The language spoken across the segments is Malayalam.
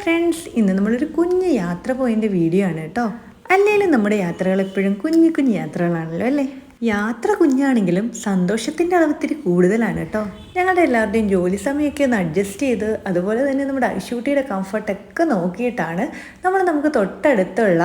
ഫ്രണ്ട്സ് ഇന്ന് നമ്മളൊരു കുഞ്ഞ് യാത്ര പോയതിന്റെ വീഡിയോ ആണ് കേട്ടോ. അല്ലെങ്കിലും നമ്മുടെ യാത്രകൾ എപ്പോഴും കുഞ്ഞു കുഞ്ഞു യാത്രകളാണല്ലോ അല്ലേ? യാത്ര കുഞ്ഞാണെങ്കിലും സന്തോഷത്തിന്റെ അളവ് ഇത്തിരി കൂടുതലാണ് കേട്ടോ. ഞങ്ങളുടെ എല്ലാവരുടെയും ജോലി സമയമൊക്കെ ഒന്ന് അഡ്ജസ്റ്റ് ചെയ്ത് അതുപോലെ തന്നെ നമ്മുടെ ഐഷൂട്ടിയുടെ കംഫർട്ടൊക്കെ നോക്കിയിട്ടാണ് നമ്മൾ നമുക്ക് തൊട്ടടുത്തുള്ള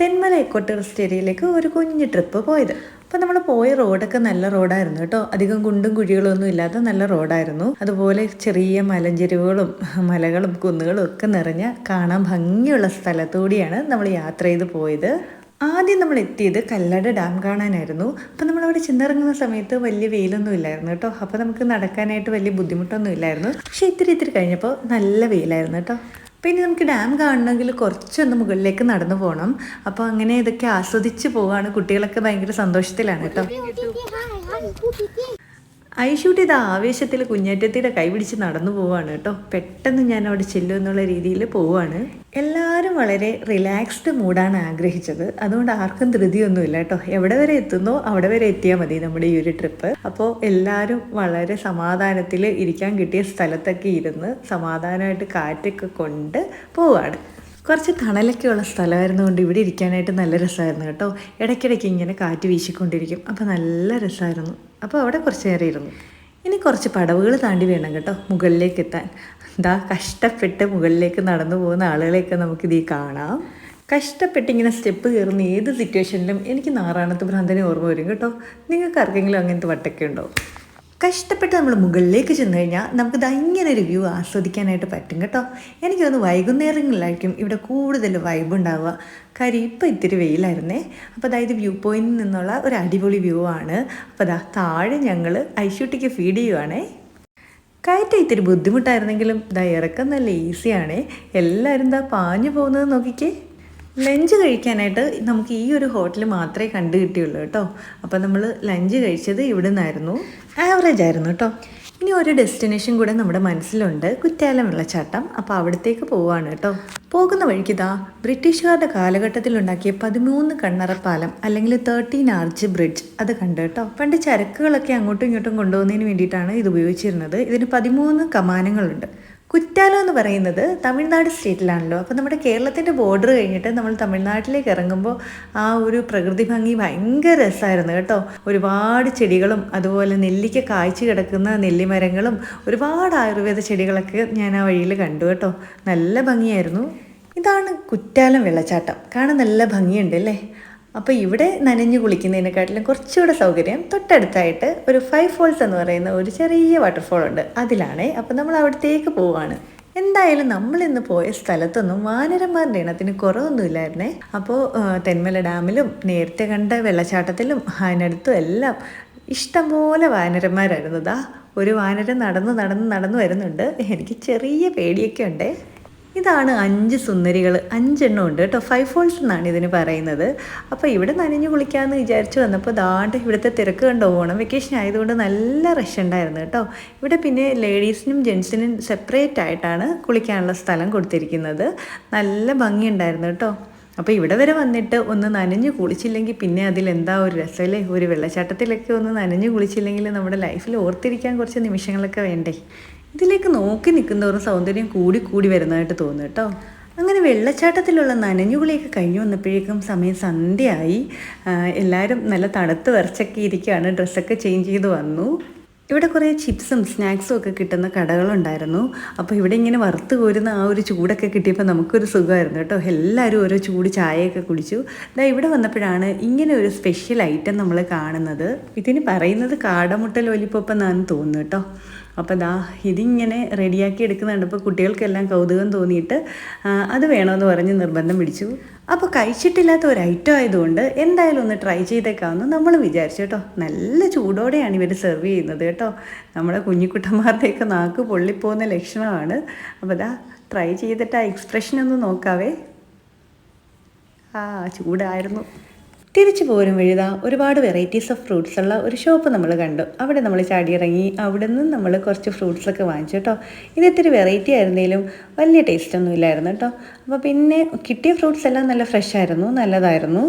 തെന്മല എക്കോ ടൂറിസ്റ്റ് ഏരിയയിലേക്ക് ഒരു കുഞ്ഞു ട്രിപ്പ് പോയത്. അപ്പോൾ നമ്മൾ പോയ റോഡൊക്കെ നല്ല റോഡായിരുന്നു കേട്ടോ. അധികം കുണ്ടും കുഴികളും ഒന്നും ഇല്ലാത്ത നല്ല റോഡായിരുന്നു. അതുപോലെ ചെറിയ മലഞ്ചെരുവുകളും മലകളും കുന്നുകളും ഒക്കെ നിറഞ്ഞ കാണാൻ ഭംഗിയുള്ള സ്ഥലത്തൂടിയാണ് നമ്മൾ യാത്ര ചെയ്ത് പോയത്. ആദ്യം നമ്മൾ എത്തിയത് കല്ലട ഡാം കാണാനായിരുന്നു. അപ്പോൾ നമ്മളവിടെ ചെന്നിറങ്ങുന്ന സമയത്ത് വലിയ വെയിലൊന്നും ഇല്ലായിരുന്നു കേട്ടോ. അപ്പോൾ നമുക്ക് നടക്കാനായിട്ട് വലിയ ബുദ്ധിമുട്ടൊന്നും ഇല്ലായിരുന്നു. പക്ഷേ ഇത്തിരി ഇത്തിരി കഴിഞ്ഞപ്പോൾ നല്ല വെയിലായിരുന്നു കേട്ടോ. പിന്നെ നമുക്ക് ഡാം കാണണമെങ്കിൽ കുറച്ചൊന്ന് മുകളിലേക്ക് നടന്നു പോകണം അപ്പോൾ അങ്ങനെ ഇതൊക്കെ ആസ്വദിച്ച് പോവാണ് കുട്ടികളൊക്കെ ഭയങ്കര സന്തോഷത്തിലാണ് കേട്ടോ ഐഷൂട്ട് ഇത് ആവേശത്തിൽ കുഞ്ഞേറ്റത്തിയുടെ കൈപിടിച്ച് നടന്നു പോവാണ് കേട്ടോ. പെട്ടെന്ന് ഞാൻ അവിടെ ചെല്ലും എന്നുള്ള രീതിയിൽ പോവാണ്. എല്ലാവരും വളരെ റിലാക്സ്ഡ് മൂഡാണ് ആഗ്രഹിച്ചത്. അതുകൊണ്ട് ആർക്കും ധൃതിയൊന്നുമില്ല കേട്ടോ. എവിടെ വരെ എത്തുന്നോ അവിടെ വരെ എത്തിയാൽ മതി നമ്മുടെ ഈ ഒരു ട്രിപ്പ് അപ്പോൾ എല്ലാവരും വളരെ സമാധാനത്തിൽ ഇരിക്കാൻ കിട്ടിയ സ്ഥലത്തൊക്കെ ഇരുന്ന് സമാധാനമായിട്ട് കാറ്റൊക്കെ കൊണ്ട് പോവാണ്. കുറച്ച് തണലൊക്കെയുള്ള സ്ഥലമായിരുന്നു കൊണ്ട് ഇവിടെ ഇരിക്കാനായിട്ട് നല്ല രസമായിരുന്നു കേട്ടോ. ഇടയ്ക്കിടയ്ക്ക് ഇങ്ങനെ കാറ്റ് വീശിക്കൊണ്ടിരിക്കും. അപ്പോൾ നല്ല രസമായിരുന്നു. അപ്പോൾ അവിടെ കുറച്ച് നേരം ഇരുന്നു. ഇനി കുറച്ച് പടവുകൾ താണ്ടി വേണം കേട്ടോ മുകളിലേക്ക് എത്താൻ. എന്താ കഷ്ടപ്പെട്ട് മുകളിലേക്ക് നടന്നു പോകുന്ന ആളുകളെയൊക്കെ നമുക്കിത് കാണാം. കഷ്ടപ്പെട്ട് ഇങ്ങനെ സ്റ്റെപ്പ് കയറുന്ന ഏത് സിറ്റുവേഷനിലും എനിക്ക് നാറാണത്ത് ഭ്രാന്തനെ ഓർമ്മ വരും കേട്ടോ. നിങ്ങൾക്ക് ആർക്കെങ്കിലും അങ്ങനത്തെ വട്ടൊക്കെ ഉണ്ടോ? കഷ്ടപ്പെട്ട് നമ്മൾ മുകളിലേക്ക് ചെന്ന് കഴിഞ്ഞാൽ നമുക്ക് ഇങ്ങനെ ഒരു വ്യൂ ആസ്വദിക്കാനായിട്ട് പറ്റും കേട്ടോ. എനിക്ക് തോന്നുന്നു വൈകുന്നേരങ്ങളിലായിരിക്കും ഇവിടെ കൂടുതൽ വൈബ് ഉണ്ടാവുക. കാര്യം ഇപ്പോൾ ഇത്തിരി വെയിലായിരുന്നേ. അപ്പോൾ അതായത് വ്യൂ പോയിന്റിൽ നിന്നുള്ള ഒരു അടിപൊളി വ്യൂ ആണ്. അപ്പോൾ അതാ താഴെ ഞങ്ങൾ ഐഷൂട്ടിക്ക് ഫീഡ് ചെയ്യുവാണേ. കയറ്റ ഇത്തിരി ബുദ്ധിമുട്ടായിരുന്നെങ്കിലും ദാ ഇറക്കം നല്ല ഈസിയാണേ എല്ലാവരും എന്താ പാഞ്ഞു പോകുന്നത് നോക്കിക്കേ. ലഞ്ച് കഴിക്കാനായിട്ട് നമുക്ക് ഈ ഒരു ഹോട്ടൽ മാത്രമേ കണ്ടു കിട്ടിയുള്ളൂ കേട്ടോ. അപ്പോൾ നമ്മൾ ലഞ്ച് കഴിച്ചത് ഇവിടെ നിന്നായിരുന്നു ആവറേജ് ആയിരുന്നു കേട്ടോ. ഇനി ഒരു ഡെസ്റ്റിനേഷൻ കൂടെ നമ്മുടെ മനസ്സിലുണ്ട്. കുറ്റാലം വെള്ളച്ചാട്ടം. അപ്പോൾ അവിടത്തേക്ക് പോവാണ് കേട്ടോ. പോകുന്ന വഴിക്ക് ഇതാ ബ്രിട്ടീഷുകാരുടെ കാലഘട്ടത്തിൽ ഉണ്ടാക്കിയ പതിമൂന്ന് പാലം അല്ലെങ്കിൽ തേർട്ടീൻ ആർച്ച് ബ്രിഡ്ജ് അത് കണ്ടു കേട്ടോ. പണ്ട് ചരക്കുകളൊക്കെ അങ്ങോട്ടും ഇങ്ങോട്ടും കൊണ്ടുപോകുന്നതിന് വേണ്ടിയിട്ടാണ് ഇത് ഉപയോഗിച്ചിരുന്നത്. ഇതിന് പതിമൂന്ന് കമാനങ്ങളുണ്ട്. കുറ്റാലം എന്ന് പറയുന്നത് തമിഴ്നാട് സ്റ്റേറ്റിലാണല്ലോ. അപ്പോൾ നമ്മുടെ കേരളത്തിന്റെ ബോർഡർ കഴിഞ്ഞിട്ട് നമ്മൾ തമിഴ്നാട്ടിലേക്ക് ഇറങ്ങുമ്പോൾ ആ ഒരു പ്രകൃതി ഭംഗി ഭയങ്കര രസമായിരുന്നു കേട്ടോ. ഒരുപാട് ചെടികളും അതുപോലെ നെല്ലിക്ക കായ്ച്ചു കിടക്കുന്ന നെല്ലിമരങ്ങളും ഒരുപാട് ആയുർവേദ ചെടികളൊക്കെ ഞാൻ ആ വഴിയിൽ കണ്ടു കേട്ടോ. നല്ല ഭംഗിയായിരുന്നു. ഇതാണ് കുറ്റാലം വെള്ളച്ചാട്ടം. കാണാൻ നല്ല ഭംഗിയുണ്ട് അല്ലേ? അപ്പോൾ ഇവിടെ നനഞ്ഞു കുളിക്കുന്നതിനെക്കാട്ടിലും കുറച്ചുകൂടെ സൗകര്യം തൊട്ടടുത്തായിട്ട് ഒരു ഫൈവ് ഫോൾസ് എന്ന് പറയുന്ന ഒരു ചെറിയ വാട്ടർഫോൾ ഉണ്ട്. അതിലാണേ അപ്പോൾ നമ്മൾ അവിടത്തേക്ക് പോവാണ്. എന്തായാലും നമ്മൾ ഇന്ന് പോയ സ്ഥലത്തൊന്നും വാനരന്മാരുടെ എണ്ണത്തിന് കുറവൊന്നുമില്ലായിരുന്നേ അപ്പോൾ തെന്മല ഡാമിലും നേരത്തെ കണ്ട വെള്ളച്ചാട്ടത്തിലും അതിനടുത്തും എല്ലാം ഇഷ്ടംപോലെ വാനരന്മാരായിരുന്നു. ദാ ഒരു വാനരം നടന്ന് നടന്ന് നടന്ന് വരുന്നുണ്ട്. എനിക്ക് ചെറിയ പേടിയൊക്കെ ഉണ്ടേ. ഇതാണ് അഞ്ച് സുന്ദരികൾ അഞ്ചെണ്ണം ഉണ്ട് കേട്ടോ. ഫൈവ് ഫോൾസ് എന്നാണ് ഇതിന് പറയുന്നത്. അപ്പോൾ ഇവിടെ നനഞ്ഞു കുളിക്കാമെന്ന് വിചാരിച്ചു വന്നപ്പോൾ ദാണ്ട് ഇവിടുത്തെ തിരക്ക് കണ്ടോ? ഓണം വെക്കേഷൻ ആയതുകൊണ്ട് നല്ല റഷ് ഉണ്ടായിരുന്നു കേട്ടോ. ഇവിടെ പിന്നെ ലേഡീസിനും ജെൻസിനും സെപ്പറേറ്റ് ആയിട്ടാണ് കുളിക്കാനുള്ള സ്ഥലം കൊടുത്തിരിക്കുന്നത്. നല്ല ഭംഗിയുണ്ടായിരുന്നു കേട്ടോ. അപ്പോൾ ഇവിടെ വരെ വന്നിട്ട് ഒന്ന് നനഞ്ഞു കുളിച്ചില്ലെങ്കിൽ പിന്നെ അതിൽ എന്താ ഒരു രസമല്ലേ ഒരു വെള്ളച്ചാട്ടത്തിലൊക്കെ ഒന്ന് നനഞ്ഞു കുളിച്ചില്ലെങ്കിൽ നമ്മുടെ ലൈഫിൽ ഓർത്തിരിക്കാൻ കുറച്ച് നിമിഷങ്ങളൊക്കെ വേണ്ടേ? ഇതിലേക്ക് നോക്കി നിൽക്കുന്നവരും സൗന്ദര്യം കൂടി കൂടി വരുന്നതായിട്ട് തോന്നുന്നു കേട്ടോ. അങ്ങനെ വെള്ളച്ചാട്ടത്തിലുള്ള നനഞ്ഞുകുളിയൊക്കെ കഴിഞ്ഞു വന്നപ്പോഴേക്കും സമയം സന്ധ്യയായി. എല്ലാവരും നല്ല തണുത്ത് വിറച്ചൊക്കെ ഇരിക്കുകയാണ്. ഡ്രസ്സൊക്കെ ചേഞ്ച് ചെയ്ത് വന്നു. ഇവിടെ കുറേ ചിപ്സും സ്നാക്സും ഒക്കെ കിട്ടുന്ന കടകളുണ്ടായിരുന്നു. അപ്പോൾ ഇവിടെ ഇങ്ങനെ വറുത്ത് കോരുന്ന ആ ഒരു ചൂടൊക്കെ കിട്ടിയപ്പോൾ നമുക്കൊരു സുഖമായിരുന്നു കേട്ടോ. എല്ലാവരും ഓരോ ചൂട് ചായയൊക്കെ കുടിച്ചു. ഇതാ ഇവിടെ വന്നപ്പോഴാണ് ഇങ്ങനെ ഒരു സ്പെഷ്യൽ ഐറ്റം നമ്മൾ കാണുന്നത്. ഇതിന് പറയുന്നത് കാടമുട്ടൽ ലോലിപ്പോപ്പ് എന്നാണ് തോന്നുന്നു കേട്ടോ. അപ്പോൾ ദാ ഇതിങ്ങനെ റെഡിയാക്കി എടുക്കുന്ന കണ്ടപ്പോൾ കുട്ടികൾക്കെല്ലാം കൗതുകം തോന്നിയിട്ട് അത് വേണമെന്ന് പറഞ്ഞ് നിർബന്ധം പിടിച്ചു. അപ്പോൾ കഴിച്ചിട്ടില്ലാത്ത ഒരു ഐറ്റം ആയതുകൊണ്ട് എന്തായാലും ഒന്ന് ട്രൈ ചെയ്തേക്കാമെന്ന് നമ്മൾ വിചാരിച്ചു കേട്ടോ. നല്ല ചൂടോടെയാണ് ഇവർ സെർവ് ചെയ്യുന്നത് കേട്ടോ. നമ്മുടെ കുഞ്ഞിക്കുട്ടന്മാരുടെയൊക്കെ നാക്ക് പൊള്ളിപ്പോകുന്ന ലക്ഷണമാണ്. അപ്പോൾ ദാ ട്രൈ ചെയ്തിട്ട് ആ എക്സ്പ്രഷൻ ഒന്ന് നോക്കാവേ. ആ ചൂടായിരുന്നു. തിരിച്ചു പോരും വഴുതാ. ഒരുപാട് വെറൈറ്റീസ് ഓഫ് ഫ്രൂട്ട്സ് ഉള്ള ഒരു ഷോപ്പ് നമ്മൾ കണ്ടു. അവിടെ നമ്മൾ ചാടിയിറങ്ങി അവിടെ നിന്ന് നമ്മൾ കുറച്ച് ഫ്രൂട്ട്സൊക്കെ വാങ്ങിച്ചു കേട്ടോ. ഇത് ഇത്തിരി വെറൈറ്റി ആയിരുന്നെങ്കിലും വലിയ ടേസ്റ്റ് ഒന്നും ഇല്ലായിരുന്നു കേട്ടോ. അപ്പോൾ പിന്നെ കിട്ടിയ ഫ്രൂട്ട്സ് എല്ലാം നല്ല ഫ്രഷ് ആയിരുന്നു നല്ലതായിരുന്നു.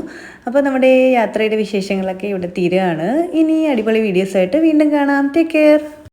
അപ്പോൾ നമ്മുടെ യാത്രയുടെ വിശേഷങ്ങളൊക്കെ ഇവിടെ തീരുകയാണ്. ഇനി അടിപൊളി വീഡിയോസായിട്ട് വീണ്ടും കാണാം. Take care